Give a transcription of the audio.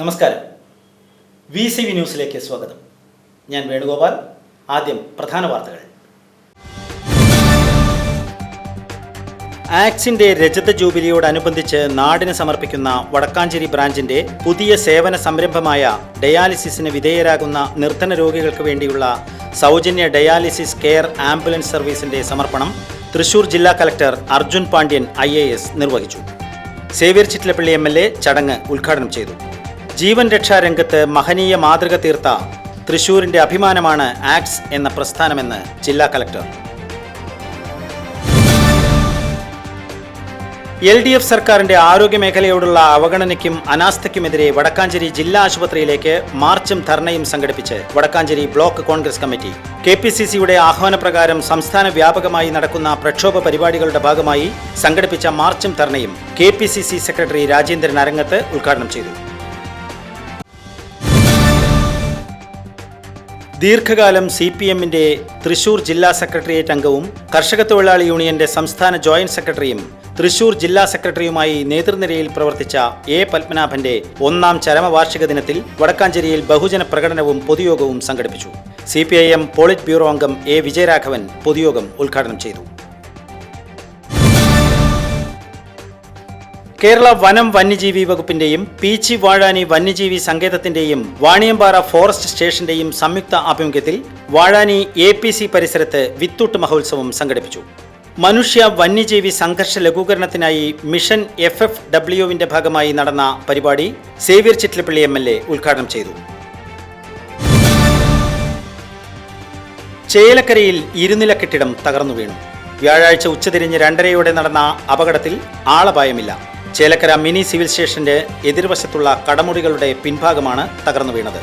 നമസ്കാരം. V C V ന്യൂസിലേക്ക് സ്വാഗതം. ഞാൻ വേണുഗോപാൽ ആദ്യം പ്രധാന വാർത്തകൾ. ആക്സിന്റെ രജത ജൂബിലിയോടനുബന്ധിച്ച് നാടിന് സമർപ്പിക്കുന്ന വടക്കാഞ്ചേരി ബ്രാഞ്ചിന്റെ പുതിയ സേവന സംരംഭമായ ഡയാലിസിസിന് വിധേയരാകുന്ന നിർധന രോഗികൾക്ക് വേണ്ടിയുള്ള സൗജന്യ ഡയാലിസിസ് കെയർ ആംബുലൻസ് സർവീസിന്റെ സമർപ്പണം തൃശൂർ ജില്ലാ കലക്ടർ അർജുൻ പാണ്ഡ്യൻ ഐ നിർവഹിച്ചു. സേവ്യർ ചിറ്റിലപ്പള്ളി എ ചടങ്ങ് ഉദ്ഘാടനം ചെയ്തു. ജീവൻ രക്ഷാ രംഗത്ത് മഹനീയ മാതൃക തീർത്ത തൃശൂരിന്റെ അഭിമാനമാണ് ആക്സ് എന്ന പ്രസ്ഥാനമെന്ന് ജില്ലാ കലക്ടർ. എൽ ഡി എഫ് സർക്കാരിന്റെ ആരോഗ്യമേഖലയോടുള്ള അവഗണനയ്ക്കും അനാസ്ഥയ്ക്കുമെതിരെ വടക്കാഞ്ചേരി ജില്ലാ ആശുപത്രിയിലേക്ക് മാർച്ചും ധർണയും സംഘടിപ്പിച്ച് Vadakkanchery block Congress committee. K P C സിയുടെ ആഹ്വാനപ്രകാരം സംസ്ഥാന വ്യാപകമായി നടക്കുന്ന പ്രക്ഷോഭ പരിപാടികളുടെ ഭാഗമായി സംഘടിപ്പിച്ച മാർച്ചും ധർണയും K P C C secretary Rajendran Arangath ഉദ്ഘാടനം ചെയ്തു. ദീർഘകാലം സി പി എമ്മിന്റെ തൃശൂർ ജില്ലാ സെക്രട്ടേറിയറ്റ് അംഗവും കർഷക തൊഴിലാളി യൂണിയന്റെ സംസ്ഥാന ജോയിന്റ് സെക്രട്ടറിയും തൃശൂർ ജില്ലാ സെക്രട്ടറിയുമായി നേതൃനിരയിൽ പ്രവർത്തിച്ച എ പത്മനാഭന്റെ ഒന്നാം ചരമവാർഷിക ദിനത്തിൽ വടക്കാഞ്ചേരിയിൽ ബഹുജന പ്രകടനവും പൊതുയോഗവും സംഘടിപ്പിച്ചു. C P I M polit bureau അംഗം എ വിജയരാഘവൻ പൊതുയോഗം ഉദ്ഘാടനം ചെയ്തു. കേരള വനം വന്യജീവി വകുപ്പിന്റെയും പീച്ചി വാഴാനി വന്യജീവി സങ്കേതത്തിന്റെയും വാണിയമ്പാറ ഫോറസ്റ്റ് സ്റ്റേഷന്റെയും സംയുക്ത ആഭിമുഖ്യത്തിൽ വാഴാനി എ പി സി പരിസരത്ത് വിത്തൂട്ട് മഹോത്സവം സംഘടിപ്പിച്ചു. മനുഷ്യ വന്യജീവി സംഘർഷ ലഘൂകരണത്തിനായി മിഷൻ എഫ് എഫ് ഡബ്ല്യുവിന്റെ ഭാഗമായി നടന്ന പരിപാടി Xavier Chittilappally M L A ഉദ്ഘാടനം ചെയ്തു. ചേലക്കരയിൽ ഇരുനില കെട്ടിടം തകർന്നു വീണു. വ്യാഴാഴ്ച ഉച്ചതിരിഞ്ഞ് രണ്ടരയോടെ നടന്ന അപകടത്തിൽ ആളപായമില്ല. ചേലക്കര മിനി സിവിൽ സ്റ്റേഷന്റെ എതിർവശത്തുള്ള കടമുറികളുടെ പിൻഭാഗമാണ് തകർന്നു വീണത്.